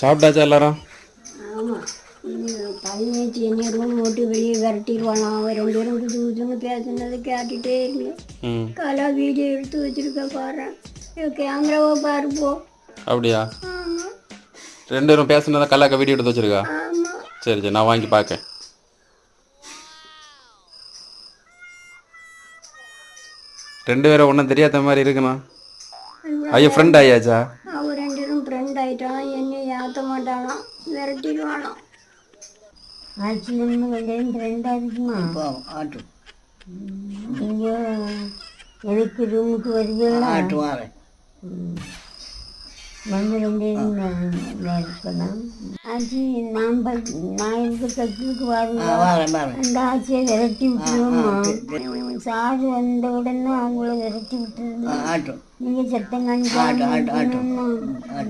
சாப்பிட்டாச்சா எல்லாரும்? ஆமாம் பதினேச்சு என்ன ரூம் போட்டு வெளியே விரட்டிடுவானா. அவன் ரெண்டு பேரும் குது குதுன்னு பேசுனது கேட்டுட்டே கலா வீடியோ எடுத்து வச்சிருக்க பாரு. கேமராவை பாருப்போ அப்படியா? ரெண்டு பேரும் பேசுனதை கல்லாக்க வீடியோ எடுத்து வச்சிருக்கா? சரி சரி நான் வாங்கி பார்க்கேன். ரெண்டு பேரும் ஒன்றும் தெரியாத மாதிரி இருக்குண்ணா ஐயோ. ஃப்ரெண்ட் ஆயாச்சா? ஆயிட்டான் என்னை ஏற்ற மாட்டானா விரட்டிடுவானா ஆட்சி நம்ம ரெண்டு ஃப்ரெண்டாக இருக்குமா ஆட்டு நீங்கள் எனக்கு ரூமுக்கு வருவீங்களா ஆட்டு வாரேன் வந்து ரெண்டு இருக்கலாம் ஆச்சி நாம் ப- நான் இருக்க கட்சிக்கு வாரேன் அந்த ஆட்சியை விரட்டி விட்டுருவோம்மா சாரு வந்த உடனே அவங்கள விரட்டி விட்டுருந்தோம் ஆட்டும் நீங்கள் ஆட்டு காணிக்காம